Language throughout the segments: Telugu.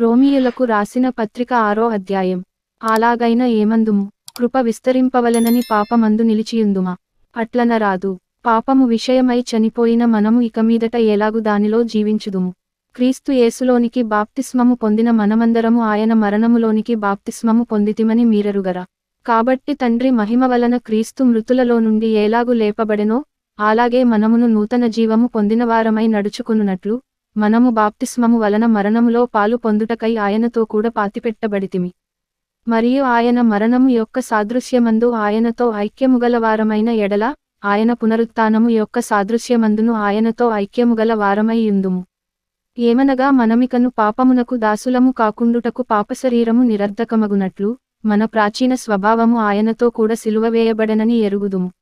రోమియులకు రాసిన పత్రిక ఆరో అధ్యాయం. అలాగైన ఏమందుము? కృప విస్తరింపవలనని పాపమందు నిలిచియుందుమా? అట్లన రాదు. పాపము విషయమై చనిపోయిన మనము ఇక మీదట ఎలాగు దానిలో జీవించుదుము? క్రీస్తు యేసులోనికి బాప్తిస్మము పొందిన మనమందరము ఆయన మరణములోనికి బాప్తిస్మము పొందితిమని మీరరుగరా? కాబట్టి తండ్రి మహిమ వలన క్రీస్తు మృతులలో నుండి ఎలాగు లేపబడెనో అలాగే మనమును నూతన జీవము పొందినవారమై నడుచుకునున్నట్లు మనము బాప్తిస్మము వలన మరణములో పాలు పొందుటకై ఆయనతో కూడా పాతిపెట్టబడితిమి. మరియు ఆయన మరణము యొక్క సాదృశ్యమందు ఆయనతో ఐక్యముగల ఎడల ఆయన పునరుత్నము యొక్క సాదృశ్యమందును ఆయనతో ఐక్యముగల వారమైయుందుము ఏమనగా మనమికను పాపమునకు దాసులము కాకుండుటకు పాపశరీరము నిరర్ధకమగునట్లు మన ప్రాచీన స్వభావము ఆయనతో కూడా సిలువవేయబడనని ఎరుగుదుము.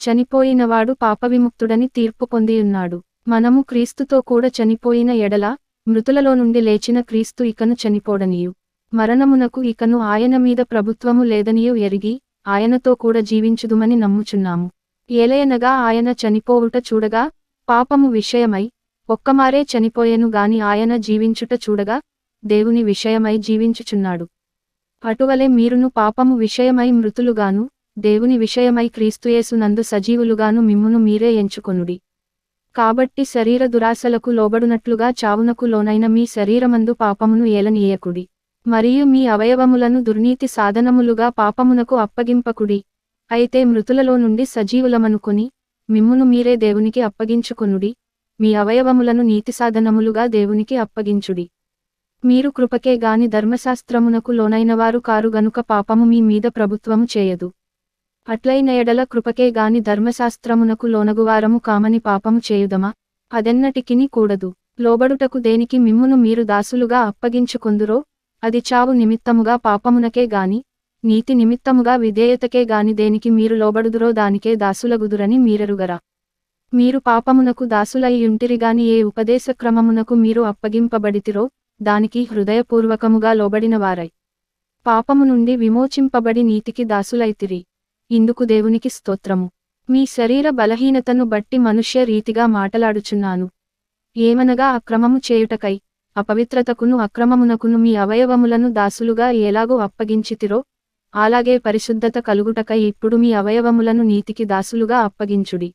చనిపోయినవాడు పాపవిముక్తుడని తీర్పు పొందియున్నాడు. మనము క్రీస్తుతో కూడా చనిపోయిన ఎడల మృతులలో నుండి లేచిన క్రీస్తు ఇకను చనిపోడనియు. మరణమునకు ఇకను ఆయన మీద ప్రభుత్వము లేదనియు ఎరిగి ఆయనతో కూడా జీవించుదుమని నమ్ముచున్నాము. ఏలయనగా ఆయన చనిపోవుట చూడగా పాపము విషయమై ఒక్కమారే చనిపోయేను గాని ఆయన జీవించుట చూడగా దేవుని విషయమై జీవించుచున్నాడు. అటువలే మీరును పాపము విషయమై మృతులుగాను దేవుని విషయమై క్రీస్తుయేసునందు సజీవులుగాను మిమ్మును మీరే ఎంచుకొనుడి. కాబట్టి శరీర దురాశలకు లోబడునట్లుగా చావునకు లోనైన మీ శరీరమందు పాపమును ఏలనీయకుడి. మరియు మీ అవయవములను దుర్నీతి సాధనములుగా పాపమునకు అప్పగింపకుడి. అయితే మృతులలో నుండి సజీవులమనుకొని మిమ్మును మీరే దేవునికి అప్పగించుకొనుడి. మీ అవయవములను నీతి సాధనములుగా దేవునికి అప్పగించుడి. మీరు కృపకే గాని ధర్మశాస్త్రమునకు లోనైనవారు కారు గనుక పాపము మీ మీద ప్రభుత్వము చేయదు. అట్లైన ఎడల కృపకే గాని ధర్మశాస్త్రమునకు లోనగువారము కామని పాపము చేయుదమా? అదెన్నటికిని కూడదు. లోబడుటకు దేనికి మిమ్మును మీరు దాసులుగా అప్పగించుకుందురో అది చావు నిమిత్తముగా పాపమునకే గాని నీతి నిమిత్తముగా విధేయతకే గాని దేనికి మీరు లోబడుదురో దానికే దాసులగుదురని మీరెరుగరా? మీరు పాపమునకు దాసులైయుంటిరిగాని ఏ ఉపదేశక్రమమునకు మీరు అప్పగింపబడితిరో దానికి హృదయపూర్వకముగా లోబడినవారై. పాపము నుండి విమోచింపబడి నీతికి దాసులైతిరి. ఇందుకు దేవునికి స్తోత్రము. మీ శరీర బలహీనతను బట్టి మనుష్య రీతిగా మాటలాడుచున్నాను. ఏమనగా అక్రమము చేయుటకై అపవిత్రతకును అక్రమమునకును మీ అవయవములను దాసులుగా ఎలాగో అప్పగించితిరో అలాగే పరిశుద్ధత కలుగుటకై ఇప్పుడు మీ అవయవములను నీతికి దాసులుగా అప్పగించుడి.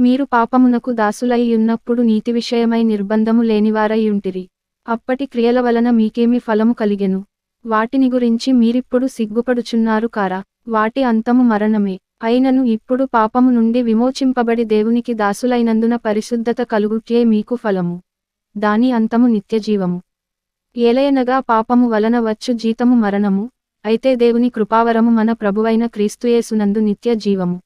మీరు పాపమునకు దాసులై ఉన్నప్పుడు నీతి విషయమై నిర్బంధము లేనివారై ఉంటిరి. అప్పటి క్రియల వలన మీకేమి ఫలము కలిగెను. వాటిని గురించి మీరిప్పుడు సిగ్గుపడుచున్నారు కారా? వాటి అంతము మరణమే. అయినను ఇప్పుడు పాపము నుండి విమోచింపబడి దేవునికి దాసులైనందున పరిశుద్ధత కలుగుటే మీకు ఫలము. దాని అంతము నిత్యజీవము. ఏలయనగా పాపము వలన వచ్చు జీతము మరణము. అయితే దేవుని కృపావరము మన ప్రభువైన క్రీస్తుయేసునందు నిత్య జీవము